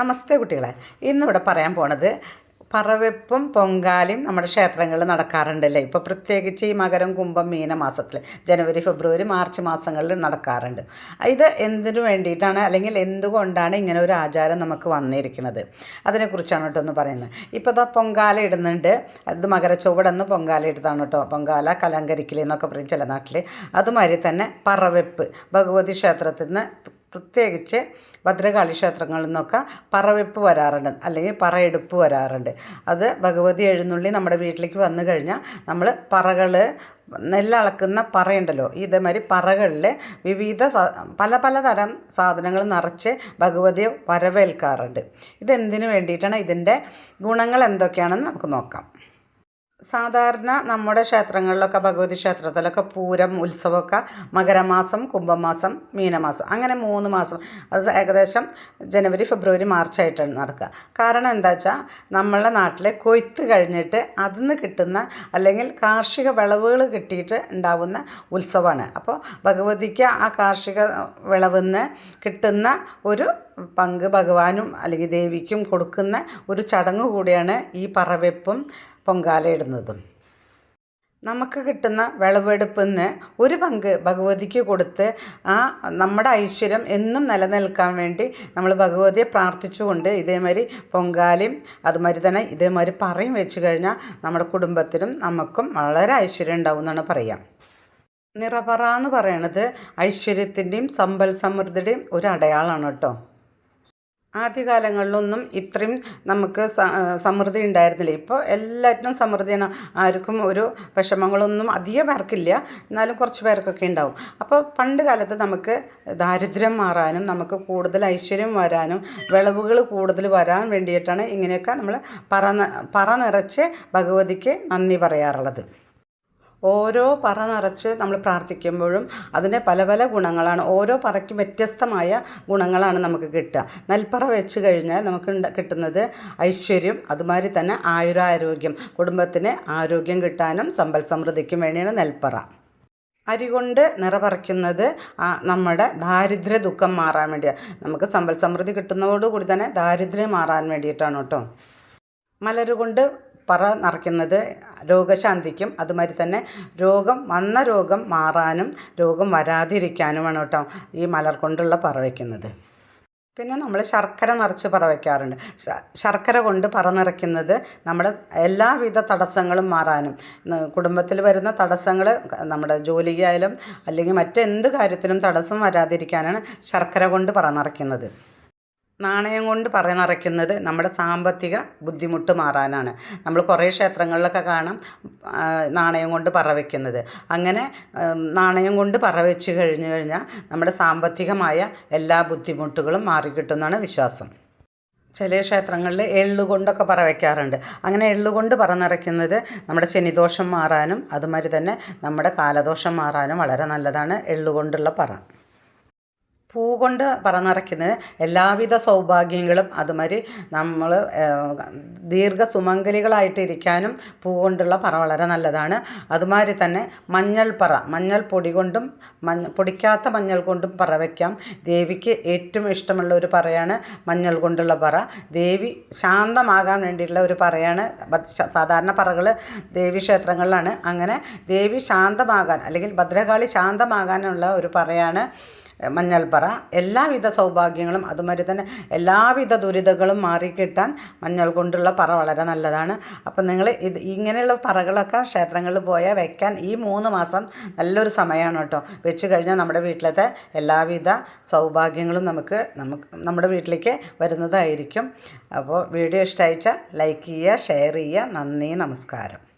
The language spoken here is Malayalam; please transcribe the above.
നമസ്തേ കുട്ടികളെ. ഇന്നിവിടെ പറയാൻ പോണത് പറവെപ്പും പൊങ്കാലയും നമ്മുടെ ക്ഷേത്രങ്ങളിൽ നടക്കാറുണ്ടല്ലേ? ഇപ്പോൾ പ്രത്യേകിച്ച് ഈ മകരം കുംഭം മീന മാസത്തിൽ ജനുവരി ഫെബ്രുവരി മാർച്ച് മാസങ്ങളിൽ നടക്കാറുണ്ട്. ഇത് എന്തിനു വേണ്ടിയിട്ടാണ് അല്ലെങ്കിൽ എന്തുകൊണ്ടാണ് ഇങ്ങനെ ഒരു ആചാരം നമുക്ക് വന്നിരിക്കുന്നത്? അതിനെക്കുറിച്ചാണ് കേട്ടോ ഒന്ന് പറയുന്നത്. ഇപ്പോൾ ഇതാ പൊങ്കാല ഇടുന്നുണ്ട്. അത് മകരച്ചൊവ്വടെന്ന് പൊങ്കാല ഇടുന്നതാണ് കേട്ടോ. പൊങ്കാല കലങ്കരിക്കൽ എന്നൊക്കെ പറയും ചില നാട്ടിൽ അതുമാതിരി തന്നെ പറവെപ്പ് ഭഗവതി ക്ഷേത്രത്തിൽ നിന്ന് പ്രത്യേകിച്ച് ഭദ്രകാളി ക്ഷേത്രങ്ങളിൽ നിന്നൊക്കെ പറവെപ്പ് വരാറുണ്ട് അല്ലെങ്കിൽ പറയെടുപ്പ് വരാറുണ്ട്. അത് ഭഗവതി എഴുന്നള്ളി നമ്മുടെ വീട്ടിലേക്ക് വന്നു കഴിഞ്ഞാൽ നമ്മൾ പറകൾ നെല്ലളക്കുന്ന പറയുണ്ടല്ലോ ഇതേമാതിരി പറകളിൽ വിവിധ പല പലതരം സാധനങ്ങൾ നിറച്ച് ഭഗവതിയെ വരവേൽക്കാറുണ്ട്. ഇതെന്തിനു വേണ്ടിയിട്ടാണ് ഇതിന്റെ ഗുണങ്ങൾ എന്തൊക്കെയാണെന്ന് നമുക്ക് നോക്കാം. സാധാരണ നമ്മുടെ ക്ഷേത്രങ്ങളിലൊക്കെ ഭഗവതി ക്ഷേത്രത്തിലൊക്കെ പൂരം ഉത്സവമൊക്കെ മകരമാസം കുംഭമാസം മീനമാസം അങ്ങനെ മൂന്ന് മാസം. അത് ഏകദേശം ജനുവരി ഫെബ്രുവരി മാർച്ച് ആയിട്ടാണ് നടക്കുക. കാരണം എന്താ വെച്ചാൽ നമ്മളുടെ നാട്ടിൽ കൊയ്ത്ത് കഴിഞ്ഞിട്ട് അതിൽ നിന്ന് കിട്ടുന്ന അല്ലെങ്കിൽ കാർഷിക വിളവുകൾ കിട്ടിയിട്ട് ഉണ്ടാവുന്ന ഉത്സവമാണ്. അപ്പോൾ ഭഗവതിക്ക് ആ കാർഷിക വിളവിൽ നിന്ന് കിട്ടുന്ന ഒരു പങ്ക് ഭഗവാനും അല്ലെങ്കിൽ ദേവിക്കും കൊടുക്കുന്ന ഒരു ചടങ്ങ് കൂടിയാണ് ഈ പറവെപ്പും പൊങ്കാലയിടുന്നതും നമുക്ക് കിട്ടുന്ന വിളവെടുപ്പിൽ നിന്ന് ഒരു പങ്ക് ഭഗവതിക്ക് കൊടുത്ത് ആ നമ്മുടെ ഐശ്വര്യം എന്നും നിലനിൽക്കാൻ വേണ്ടി നമ്മൾ ഭഗവതിയെ പ്രാർത്ഥിച്ചുകൊണ്ട് ഇതേമാതിരി പൊങ്കാലയും അതുമാതിരി തന്നെ ഇതേമാതിരി പറയും വെച്ച് കഴിഞ്ഞാൽ നമ്മുടെ കുടുംബത്തിനും നമുക്കും വളരെ ഐശ്വര്യം ഉണ്ടാവും എന്നാണ് പറയാം. നിറപറ എന്ന് പറയണത് ഐശ്വര്യത്തിന്റെയും സമ്പൽ സമൃദ്ധിയുടെയും ഒരു അടയാളമാണ് കേട്ടോ. ആദ്യകാലങ്ങളിലൊന്നും ഇത്രയും നമുക്ക് സമൃദ്ധി ഉണ്ടായിരുന്നില്ല. ഇപ്പോൾ എല്ലാറ്റിനും സമൃദ്ധിയാണ്. ആർക്കും ഒരു വിഷമങ്ങളൊന്നും അധികം പേർക്കില്ല. എന്നാലും കുറച്ച് പേർക്കൊക്കെ ഉണ്ടാവും. അപ്പോൾ പണ്ട് കാലത്ത് നമുക്ക് ദാരിദ്ര്യം മാറാനും നമുക്ക് കൂടുതൽ ഐശ്വര്യം വരാനും വിളവുകൾ കൂടുതൽ വരാൻ വേണ്ടിയിട്ടാണ് ഇങ്ങനെയൊക്കെ നമ്മൾ പറ പറ നിറച്ച് ഭഗവതിക്ക് നന്ദി പറയാറുള്ളത്. ഓരോ പറ നിറച്ച് നമ്മൾ പ്രാർത്ഥിക്കുമ്പോഴും അതിന് പല പല ഗുണങ്ങളാണ്. ഓരോ പറയ്ക്കും വ്യത്യസ്തമായ ഗുണങ്ങളാണ് നമുക്ക് കിട്ടുക. നെൽപ്പറ വെച്ച് കഴിഞ്ഞാൽ നമുക്ക് കിട്ടുന്നത് ഐശ്വര്യം അതുമാതിരി തന്നെ ആയുരാരോഗ്യം കുടുംബത്തിന് ആരോഗ്യം കിട്ടാനും സമ്പൽ സമൃദ്ധിക്കും വേണ്ടിയാണ് നെൽപ്പറ. അരി കൊണ്ട് നിറപറയ്ക്കുന്നത് നമ്മുടെ ദാരിദ്ര്യ ദുഃഖം മാറാൻ വേണ്ടിയാണ് നമുക്ക് സമ്പൽ സമൃദ്ധി കിട്ടുന്നതോടുകൂടി തന്നെ ദാരിദ്ര്യം മാറാൻ വേണ്ടിയിട്ടാണ് കേട്ടോ. മലരുകൊണ്ട് പറ നിറയ്ക്കുന്നത് രോഗശാന്തിക്കും അതുമാതിരി തന്നെ രോഗം വന്ന രോഗം മാറാനും രോഗം വരാതിരിക്കാനുമാണ് കേട്ടോ ഈ മലർ കൊണ്ടുള്ള പറ വയ്ക്കുന്നത്. പിന്നെ നമ്മൾ ശർക്കര നിറച്ച് പറ വയ്ക്കാറുണ്ട്. ശർക്കര കൊണ്ട് പറ നിറയ്ക്കുന്നത് നമ്മുടെ എല്ലാവിധ തടസ്സങ്ങളും മാറാനും. കുടുംബത്തിൽ വരുന്ന തടസ്സങ്ങൾ നമ്മുടെ ജോലിയായാലും അല്ലെങ്കിൽ മറ്റെന്ത് കാര്യത്തിനും തടസ്സം വരാതിരിക്കാനാണ് ശർക്കര കൊണ്ട് പറ നിറയ്ക്കുന്നത്. നാണയം കൊണ്ട് നിറയ്ക്കുന്നത് നമ്മുടെ സാമ്പത്തിക ബുദ്ധിമുട്ട് മാറാനാണ്. നമ്മൾ കുറേ ക്ഷേത്രങ്ങളിലൊക്കെ കാണാം നാണയം കൊണ്ട് പറ വയ്ക്കുന്നത് അങ്ങനെ നാണയം കൊണ്ട് പറ വെച്ച് കഴിഞ്ഞ് കഴിഞ്ഞാൽ നമ്മുടെ സാമ്പത്തികമായ എല്ലാ ബുദ്ധിമുട്ടുകളും മാറിക്കിട്ടുമെന്നാണ് വിശ്വാസം. ചില ക്ഷേത്രങ്ങളിൽ എള്ളുകൊണ്ടൊക്കെ പറ വയ്ക്കാറുണ്ട് അങ്ങനെ എള്ളുകൊണ്ട് പറ നിറയ്ക്കുന്നത് നമ്മുടെ ശനിദോഷം മാറാനും അതുമാതിരി തന്നെ നമ്മുടെ കാലദോഷം മാറാനും വളരെ നല്ലതാണ് എള്ളുകൊണ്ടുള്ള പറ. പൂ കൊണ്ട് പറന്നിറക്കുന്നത് എല്ലാവിധ സൗഭാഗ്യങ്ങളും അതുമാതിരി നമ്മൾ ദീർഘ സുമംഗലികളായിട്ടിരിക്കാനും പൂ കൊണ്ടുള്ള പറ വളരെ നല്ലതാണ്. അതുമാതിരി തന്നെ മഞ്ഞൾ പറ മഞ്ഞൾ പൊടി കൊണ്ടും മഞ്ഞ പൊടിക്കാത്ത മഞ്ഞൾ കൊണ്ടും പറ വയ്ക്കാം ദേവിക്ക് ഏറ്റവും ഇഷ്ടമുള്ള ഒരു പറയാണ് മഞ്ഞൾ കൊണ്ടുള്ള പറ. ദേവി ശാന്തമാകാൻ വേണ്ടിയിട്ടുള്ള ഒരു പറയാണ്. സാധാരണ പറകൾ ദേവി ക്ഷേത്രങ്ങളിലാണ്. അങ്ങനെ ദേവി ശാന്തമാകാൻ അല്ലെങ്കിൽ ഭദ്രകാളി ശാന്തമാകാനുള്ള ഒരു പറയാണ് മഞ്ഞൾപ്പറ. എല്ലാവിധ സൗഭാഗ്യങ്ങളും അതുമാതിരി തന്നെ എല്ലാവിധ ദുരിതങ്ങളും മാറിക്കിട്ടാൻ മഞ്ഞൾ കൊണ്ടുള്ള പറ വളരെ നല്ലതാണ്. അപ്പം നിങ്ങൾ ഇത് ഇങ്ങനെയുള്ള പറകളൊക്കെ ക്ഷേത്രങ്ങളിൽ പോയാൽ വെക്കാൻ ഈ മൂന്ന് മാസം നല്ലൊരു സമയമാണ് കേട്ടോ. വെച്ച് കഴിഞ്ഞാൽ നമ്മുടെ വീട്ടിലത്തെ എല്ലാവിധ സൗഭാഗ്യങ്ങളും നമുക്ക് നമുക്ക് നമ്മുടെ വീട്ടിലേക്ക് വരുന്നതായിരിക്കും. അപ്പോൾ വീഡിയോ ഇഷ്ടമായിച്ചാൽ ലൈക്ക് ചെയ്യുക ഷെയർ ചെയ്യുക. നന്ദി നമസ്കാരം.